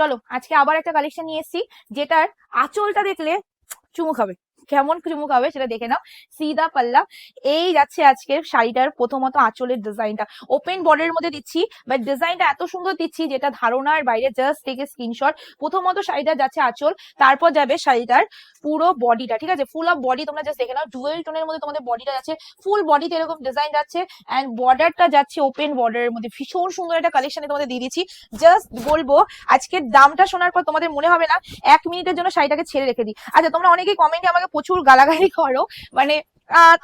চলো আজকে আবার একটা কালেকশন নিয়ে এসেছি যেটার আঁচলটা দেখলে চুমু খাবে। কেমন চুমু খাবে সেটা দেখে নাও। সিদা পাল্লা, এই যাচ্ছে আজকের শাড়িটার প্রথমত আঁচলের ডিজাইনটা ওপেন বর্ডারের মধ্যে দিচ্ছি বাট ডিজাইনটা এত সুন্দর দিচ্ছি যেটা ধারণার বাইরে জাস্ট থেকে স্ক্রিনশট প্রথমত শাড়িটা যাচ্ছে আঁচল, তারপর যাবে শাড়িটার পুরো বডিটা ঠিক আছে? ফুল অফ বডি তোমরা জাস্ট দেখে নাও ডুয়েল টোনের মধ্যে তোমাদের বডিটা যাচ্ছে ফুল বডিতে এরকম ডিজাইন যাচ্ছে অ্যান্ড বর্ডারটা যাচ্ছে ওপেন বর্ডারের মধ্যে। ভীষণ সুন্দর একটা কালেকশনে তোমাদের দিয়ে দিচ্ছি। জাস্ট বলব, আজকের দামটা শোনার পর তোমাদের মনে হবে না, এক মিনিটের জন্য শাড়িটাকে ছেড়ে রেখে দিই। আচ্ছা তোমরা অনেকেই কমেন্টে আমাকে প্রচুর গালাগালি করো। মানে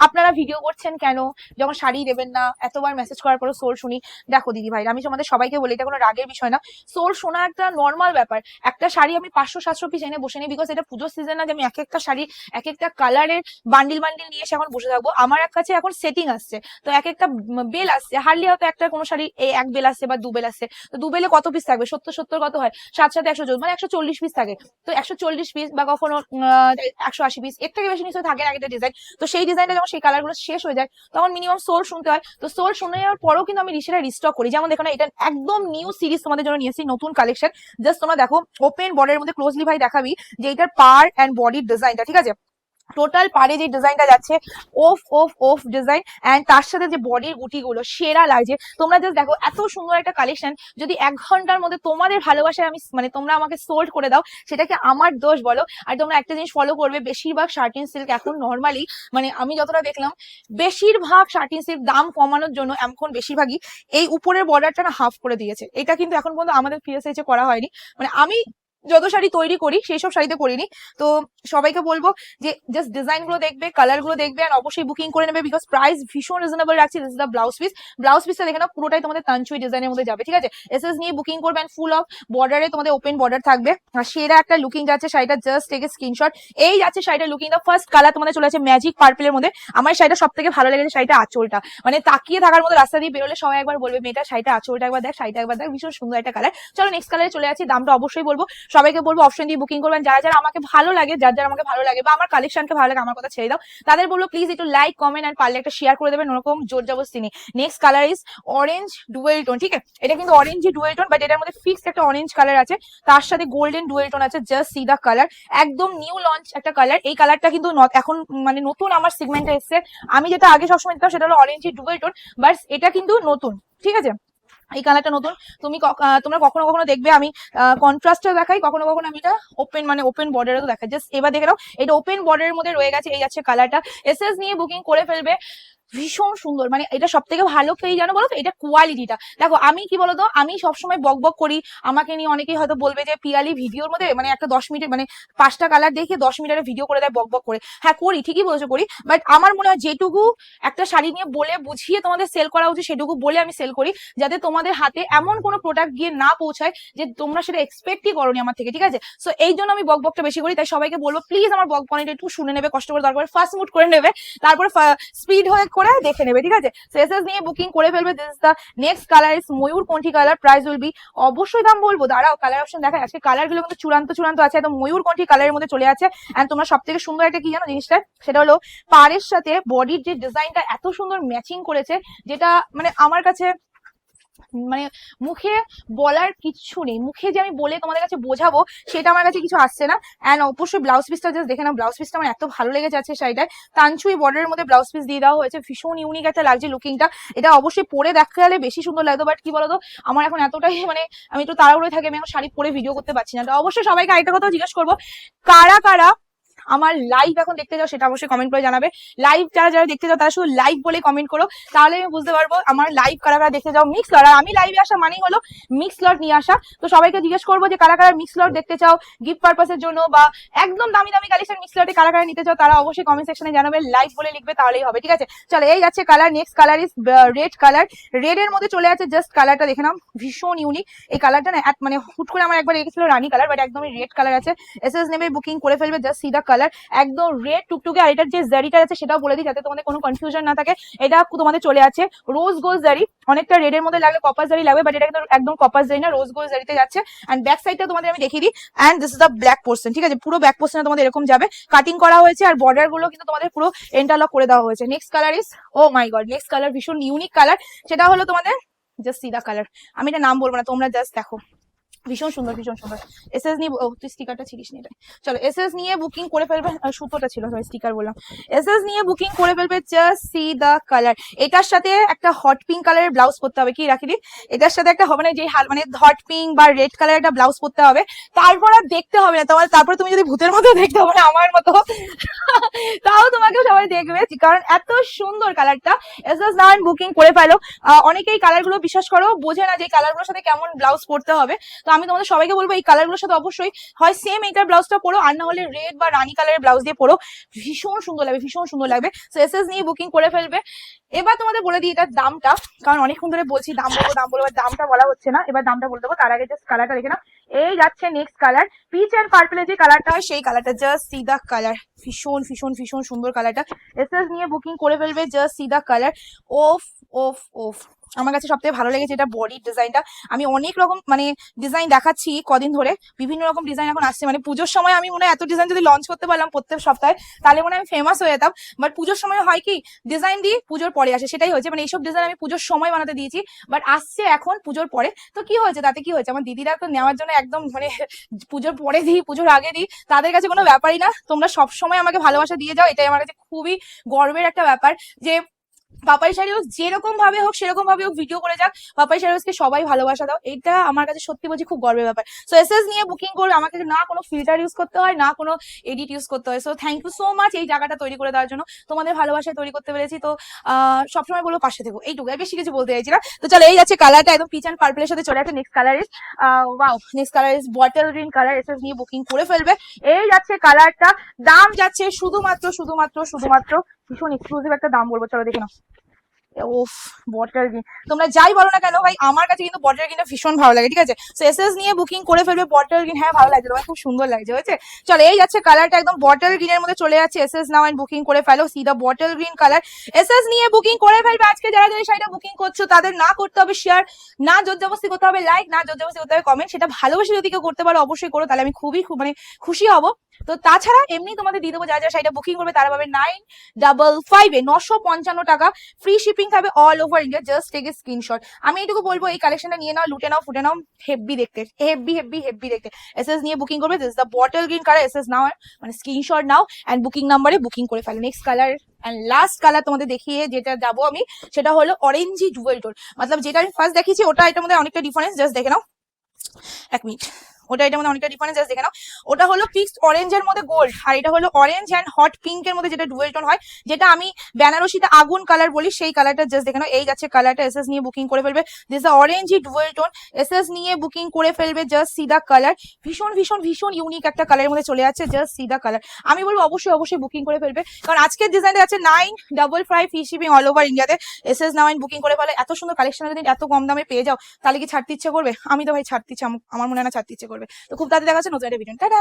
আপনারা ভিডিও করছেন কেন? যখন শাড়ি দেবেন না, এতবার মেসেজ করার পরও সোল শুনি। দেখো দিদি ভাই আমি তোমাদের সবাইকে বলি, এটা কোনো রাগের বিষয় না। সোল শোনা একটা নর্মাল ব্যাপার। একটা শাড়ি আমি পাঁচশো, সাতশো পিস এনে বসে নিই বিকজ এটা পুজোর সিজন না যে আমি এক একটা শাড়ি, এক একটা কালারের বান্ডিল বান্ডিল নিয়ে এসে এখন বসে থাকব। আমার এক কাছে এখন সেটিং আসছে। তো এক একটা বেল আসছে। হার্ডলি হয়তো একটা কোনো শাড়ি এই এক বেল আসছে বা দু বেল আসছে। তো দু বেলে কত পিস থাকবে? সত্তর সত্তর কত হয়? সাত সাথে একশো চল্লিশ। মানে একশো চল্লিশ পিস থাকে। তো একশো চল্লিশ পিস বা কখনো একশো আশি পিস এর থেকে বেশি নিশ্চয়ই থাকে না একটা ডিজাইন তো সেই ডিজাইনটা যখন সেই কালারগুলো শেষ হয়ে যায়, তখন মিনিমাম সোল শুনতে হয়। তো সোল শুনে যাওয়ার পরেও কিন্তু আমি সেটা রিস্টক করি। যেমন দেখো না, এটা একদম নিউ সিরিজ তোমাদের জন্য নিয়েছি নতুন কালেকশন জাস্ট তোমরা দেখো ওপেন বর্ডারের মধ্যে ক্লোজলি ভাই দেখাবি যে এটার পার অ্যান্ড বডির ডিজাইনটা ঠিক আছে? টোটাল পারে যে ডিজাইনটা যাচ্ছে, ওফ ওফ ওফ ডিজাইন অ্যান্ড তার সাথে যে বডির গুটিগুলো, সেরা লাগছে। তোমরা জাস্ট দেখো, এত সুন্দর একটা কালেকশন যদি এক ঘণ্টার মধ্যে তোমাদের ভালোবাসায় আমি মানে তোমরা আমাকে সোল্ড করে দাও, সেটাকে আমার দোষ বলো। আর তোমরা একটা জিনিস ফলো করবে, বেশিরভাগ শার্টিন সিল্ক এখন নর্মালি মানে আমি যতটা দেখলাম, বেশিরভাগ শার্টিন সিল্ক দাম কমানোর জন্য, এখন বেশিরভাগই এই উপরের বর্ডারটা না হাফ করে দিয়েছে। এটা কিন্তু এখন পর্যন্ত আমাদের পিএসএইচ করা হয়নি। মানে আমি যত শাড়ি তৈরি করি, সেই সব শাড়িতে করিনি তো সবাইকে বলব যে জাস্ট ডিজাইনগুলো দেখবে কালারগুলো দেখবে আর অবশ্যই বুকিং করে নেবে বিকজ প্রাইস ভীষণ রিজনেবল রাখছি this the blouse piece blouse পিসটা দেখে নাও, পুরোটাই তোমাদের তানচুই ডিজাইনের মধ্যে যাবে, ঠিক আছে? এস এস নিয়ে বুকিং করবে অ্যান্ড ফুল অফ বর্ডারে তোমাদের ওপেন বর্ডার থাকবে। আর সেরা একটা লুকিং যাচ্ছে শাড়িটা জাস্ট টেকে স্ক্রিনশট এই যাচ্ছে শাড়িটা লুকিং দা ফার্স্ট কালার তোমাদের চলে আছে ম্যাজিক পার্পেলের মধ্যে। আমার শাড়িটা সব থেকে ভালো লেগেছে শাড়িটা আঁচলটা। মানে তাকিয়ে থাকার মতো রাস্তা দিয়ে বেরোলে সবাই একবার বলবে, মেয়েটা শাড়িটা আঁচলটা একবার দেখ, শাড়িটা একবার দেখ, ভীষণ সুন্দর একটা কালার চলো নেক্সট কালারে চলে যাচ্ছি, দামটা অবশ্যই বলব। সবাইকে বলব অপশন দিয়ে বুকিং করবেন। যারা যারা আমাকে ভালো লাগে, যার যারা আমাকে ভালো লাগে বা আমার কালেকশনকে ভালো লাগে, আমার কথা ছেড়ে দাও, তাদের বলব প্লিজ একটু লাইক কমেন্ট আর পারলে একটা শেয়ার করে দেবেন। ওরকম জোর জবরদস্তি নেই। Next colour is orange dual tone ঠিক আছে? এটা কিন্তু অরেঞ্জ ডুয়েল টোন বাট এটার মধ্যে ফিক্সড একটা অরেঞ্জ কালার আছে। তার সাথে গোল্ডেন ডুয়েল টোন আছে জাস্ট সি দা কালার একদম নিউ লঞ্চ একটা কালার এই কালারটা কিন্তু এখন মানে নতুন আমার সিগমেন্টে এসছে। আমি যেটা আগে সবসময় দিতাম, সেটা হলো অরেঞ্জ ডুয়েল টোন বাট এটা কিন্তু নতুন, ঠিক আছে? এই কালারটা নতুন। তুমি তোমরা কখনো কখনো দেখবে আমি কন্ট্রাস্টে দেখাই, কখনো কখনো আমি এটা ওপেন মানে ওপেন বর্ডারও দেখাই। জাস্ট এবার দেখে নাও, এটা ওপেন বর্ডারের মধ্যে রয়ে গেছে, এই যাচ্ছে কালারটা এসএস এস নিয়ে বুকিং করে ফেলবে। ভীষণ সুন্দর। মানে এটা সব থেকে ভালো পেয়ে জানো বলো এটা কোয়ালিটিটা দেখো, আমি কি বলতো? আমি সবসময় বক বক করি। আমাকে নিয়ে অনেকেই হয়তো বলবে যে, পিয়ালি, ভিডিওর মধ্যে মানে একটা দশ মিনিট মানে পাঁচটা কালার দেখে দশ মিনিটের ভিডিও করে দেয়, বক বক করে। হ্যাঁ করি, ঠিকই বলেছ, করি। বাট আমার মনে হয় যেটুকু একটা শাড়ি নিয়ে বলে বুঝিয়ে তোমাদের সেল করা উচিত, সেটুকু বলে আমি সেল করি, যাতে তোমাদের হাতে এমন কোনো প্রোডাক্ট গিয়ে না পৌঁছায় যে তোমরা সেটা এক্সপেক্টই করনি আমার থেকে, ঠিক আছে? সো এই জন্য আমি বক বকটা বেশি করি। তাই সবাইকে বলব প্লিজ আমার বক পয়েন্ট একটু শুনে নেবে, কষ্ট করে দরকার ফার্স্ট মুড করে নেবে। তারপরে স্পিড হয়ে করে দেখে নেবে, ঠিক আছে? সেসেস নিয়ে বুকিং করে ফেলবে this is next colour is ময়ূর কোনটি কালার প্রাইস উইল বি অবশ্যই দাম বলব, দাঁড়াও কালার অপশন দেখা আজকে কালারগুলো কিন্তু চূড়ান্ত চূড়ান্ত আছে, একদম ময়ূর কোনটি কালারের মধ্যে চলে আছে এন্ড তোমরা সব থেকে সুন্দর একটা কি জানো জিনিসটা? সেটা হলো, পাড়ের সাথে বডির যে ডিজাইনটা এত সুন্দর ম্যাচিং করেছে, যেটা মানে আমার কাছে মানে মুখে বলার কিচ্ছু নেই। মুখে যে আমি বলে তোমাদের কাছে বোঝাবো, সেটা আমার কাছে কিছু আসছে না। অ্যান্ড অবশ্যই ব্লাউজ পিসটা জাস্ট দেখে নাও। ব্লাউজ পিসটা আমার এত ভালো লেগে যাচ্ছে শাড়িটায় তানচুই বর্ডারের মধ্যে ব্লাউজ পিস দিয়ে দেওয়া হয়েছে। ভীষণ ইউনিক একটা লাগছে লুকিংটা এটা অবশ্যই পরে দেখা গেলে বেশি সুন্দর লাগতো বাট কি বলতো, আমার এখন এতটাই মানে আমি একটু তাড়াহুড়োয় থাকি, আমি এখন শাড়ি পরে ভিডিও করতে পারছি না। তো অবশ্যই সবাইকে আরেকটা কথা জিজ্ঞেস করব, কারা কারা আমার লাইভ এখন দেখতে যাও, সেটা অবশ্যই কমেন্ট করে জানাবে। লাইভ যারা যারা দেখতে যাও, তারা শুধু লাইভ বলে কমেন্ট করো। তাহলে আমি বুঝতে পারব, আমার লাইভ কারা কারা দেখতে যাও? মিক্স লট আর আমি লাইভে আসা মানেই হলো মিক্স লট নিয়ে আসা। তো সবাইকে জিজ্ঞেস করব যে, কারা কারা মিক্স লট দেখতে চাও গিফট পারপাসের জন্য বা একদম দামি দামি কালেকশন মিক্স লটে কারা কারা নিতে চাও, তারা অবশ্যই কমেন্ট সেকশনে জানাবে লাইভ বলে লিখবে, তাহলেই হবে, ঠিক আছে? চলো, এই যাচ্ছে colour next colour is red colour red এর মধ্যে চলে আছে জাস্ট কালারটা দেখে নাও, ভীষণ ইউনিক এই কালারটা না মানে হুট করে আমার একবার রেখেছিল রানী কালার বাট একদমই রেড কালার আছে। এস এস নেবে বুকিং করে ফেলবে জাস্ট সি দা কালার একদম রেড টুকটুকে আর এটার যে জারিটা আছে সেটাও বলে দিই যাতে তোমাদের কোনো কনফিউশন না থাকে। এটা তোমাদের চলে আছে রোজ গোল জারি অনেকটা রেড এর মধ্যে লাগলে কপার জারি লাগবে বাট এটা একদম কপার জারি না রোজ গোল্ড জারিতে যাচ্ছে। অ্যান্ড ব্যাক সাইডটা তোমাদের আমি দেখিয়ে দিই। And this is the black portion ঠিক আছে? পুরো ব্যাক পোর্শনে তোমাদের এরকম যাবে। কাটিং করা হয়েছে আর বর্ডারগুলো কিন্তু তোমাদের পুরো এন্টারলক করে দেওয়া হয়েছে। Next colour is oh my god next colour ভীষণ ইউনিক কালার সেটা হলো তোমাদের জাস্ট সি দা কালার আমি এটা নাম বলব না, তোমরা জাস্ট দেখো। ভীষণ সুন্দর ভীষণ সুন্দর। এসএস নিয়ে তুই স্টিকারটা ছিলিস নি এটা। চলো এসএস নিয়ে বুকিং করে ফেলবে সুতোটা ছিল সরি স্টিকার বললাম। এসএস নিয়ে বুকিং করে ফেলবে জাস্ট সি দা কালার এটার সাথে একটা হট পিঙ্ক কালারের ব্লাউজ পরতে হবে, কি রাখি দি? এটার সাথে একটা হবে না যে মানে হট পিঙ্ক বা রেড কালারের একটা ব্লাউজ পরতে হবে। তারপর আর দেখতে হবে না, তোমার তারপর তুমি যদি ভূতের মতো দেখতে হবে না, আমার মতো। তাও তোমাকেও সবাই দেখবে, কারণ এত সুন্দর কালারটা এসএস নাইন বুকিং করে ফেলো। অনেকেই কালারগুলো বিশ্বাস করো, বোঝে না যে কালারগুলোর সাথে কেমন ব্লাউজ পরতে হবে। তো আমি তোমাদের সবাইকে বলব, এই কালারগুলোর সাথে অবশ্যই হয় সেম এইটার ব্লাউজটা পরো, আর না হলে রেড বা রানী কালারের ব্লাউজ দিয়ে পরো। ভীষণ সুন্দর লাগবে, ভীষণ সুন্দর লাগবে। সো এসএস নিয়ে বুকিং করে ফেলবে। এবার তোমাদের বলে দিই এটার দামটা, কারণ অনেকক্ষণ ধরে বলছি দাম বলব দাম বলব দামটা বলা হচ্ছে না। এবার দামটা বলে দেবো, তার আগে জাস্ট কালারটা দেখে না এই যাচ্ছে নেক্সট কালার পিচ অ্যান্ড পার্পেলের যে কালারটা হয়, সেই কালারটা জাস্ট সি দা কালার ভীষণ ভীষণ ভীষণ সুন্দর কালারটা এসএস নিয়ে বুকিং করে ফেলবে জাস্ট সি দা কালার ওফ ওফ ওফ আমার কাছে সবথেকে ভালো লেগেছে এটা বডির ডিজাইনটা আমি অনেক রকম মানে ডিজাইন দেখাচ্ছি কদিন ধরে। বিভিন্ন রকম ডিজাইন এখন আসছে। মানে পুজোর সময় আমি মনে হয় এত ডিজাইন যদি লঞ্চ করতে পারলাম প্রত্যেক সপ্তাহে, তাহলে মনে আমি ফেমাস হয়ে যেতাম। বাট পুজোর সময় হয় কি ডিজাইন দিই পুজোর পরে আসে। সেটাই হয়েছে। মানে এইসব ডিজাইন আমি পুজোর সময় বানাতে দিয়েছি। বাট আসছে এখন পুজোর পরে। তো কি হয়েছে? তাতে কি হয়েছে? আমার দিদিরা তো নেওয়ার জন্য একদম মানে পুজোর পরে দিই, পুজোর আগে দিই। তাদের কাছে কোনো ব্যাপারই না। তোমরা সব সময় আমাকে ভালোবাসা দিয়ে যাও। এটাই আমার কাছে খুবই গর্বের একটা ব্যাপার যে পাপাই শাড়ি হাউস যেরকম ভাবে হোক, সেরকম ভাবে হোক ভিডিও করে যাক। পাপাই শাড়ি হাউসকে সবাই ভালোবাসা দাও। এটা আমার কাছে সত্যি বলছি খুব গর্বের ব্যাপার। সো এসএস নিয়ে বুকিং করবে, আমাকে না কোনো ফিল্টার ইউজ করতে হয়, না কোনো এডিট ইউজ করতে হয়। So thank you so much এই জায়গাটা তৈরি করে দেওয়ার জন্য। তোমাদের ভালোবাসায় তৈরি করতে পেরেছি। তো সবসময় বলব পাশে থেকো। এইটুকু বেশি কিছু বলতে চাইছি না। তো চলো, এই যাচ্ছে কালারটা একদম পিচ অ্যান্ড পার্পলের সাথে চলে আসছে next colour is wow next colour is bottle green colour SS নিয়ে বুকিং করে ফেলবে। এই যাচ্ছে কালারটা দাম যাচ্ছে শুধুমাত্র শুধুমাত্র শুধুমাত্র ভীষণ এক্সক্লুসিভ একটা দাম বলব চলো দেখে নাও। ওফ বটার গ্রিন তোমরা যাই বলো না কেন ভাই, আমার কাছে কিন্তু বটার গ্রিনটা ভীষণ ভালো লাগে, ঠিক আছে? সো এসএস নিয়ে বুকিং করে ফেলবে বটার গ্রিন হ্যাঁ ভালো লাগছে তোমার, খুব সুন্দর লাগছে, হয়েছে? চলো, এই যাচ্ছে কালারটা একদম বটল গ্রিনের মধ্যে চলে যাচ্ছে এসএস নাও এন্ড বুকিং করে ফেলো see the bottle green colour SS নিয়ে বুকিং করে ফেলবে আজকে, যারা যারা শাড়িটা বুকিং করছ, তাদের না করতে হবে শেয়ার না জোর জবস্তি করতে হবে লাইক না জোর জবস্তি করতে হবে কমেন্ট সেটা ভালোবেসে যদি কেউ করতে পারো, অবশ্যই করো, তাহলে আমি খুবই খুব মানে খুশি হব। তো তাছাড়া এমনি তোমাদের দিয়ে দেবো, যারা যারা শাড়িটা বুকিং করবে, তারা পাবে নাইন ডাবল ফাইভে নশো পঞ্চান্ন টাকা ফ্রি শিপিং থাকবে all over India just take a screenshot আমি এইটুকু বলব, এই কালেকশনটা নিয়ে নাও, লুটে নাও, ফুটে নাও হেভি দেখতে হেভি হেভি হেভি দেখতে। এসএস নিয়ে বুকিং করবে this the bottle green colour S S নাও মানে স্ক্রিনশট নাও অ্যান্ড বুকিং নাম্বারে বুকিং করে ফেলো। Next colour and last colour তোমাদের দেখিয়ে যেটা যাব আমি, সেটা হলো অরেঞ্জি ডুয়েল টোন মতলব যেটা আমি ফার্স্ট দেখিয়েছি, ওটা এটার মধ্যে অনেকটা ডিফারেন্স জাস্ট দেখে নাও। এক মিনিট ওটা এটার মধ্যে অনেকটা ডিফারেন্স জাস্ট দেখে নাও। ওটা হলো ফিক্সড অরেঞ্জের মধ্যে গোল্ড আর এটা হলো অরেঞ্জ অ্যান্ড হট পিঙ্কের মধ্যে যেটা ডুয়েল টোন হয়, যেটা আমি বেনারসিতে আগুন কালার বলি, সেই কালারটা জাস্ট দেখে নাও। এই যাচ্ছে কালারটা এসএস নিয়ে বুকিং করে ফেলবে। দিস অরেঞ্জ ই ডুয়েল টোন এসএস নিয়ে বুকিং করে ফেলবে জাস্ট সিদা কালার ভীষণ ভীষণ ভীষণ ইউনিক একটা কালারের মধ্যে চলে যাচ্ছে জাস্ট সিদা কালার আমি বলব অবশ্যই অবশ্যই বুকিং করে ফেলবে। কারণ আজকের ডিজাইনটা আছে nine double five free shipping all over ইন্ডিয়াতে এসএস নাইন বুকিং করে ফেলে। এত সুন্দর কালেকশন যদি এত কম দামে পেয়ে যাও, তাহলে কি ছাড়তে ইচ্ছে করবে? আমি তো ভাই ছাড়তে ইচ্ছে আম- আমার মনে হয় না ছাড়তে ইচ্ছে করবে। তো খুব তাড়াতাড়ি দেখা যাচ্ছে নতুন একটা ভিডিও টাটা!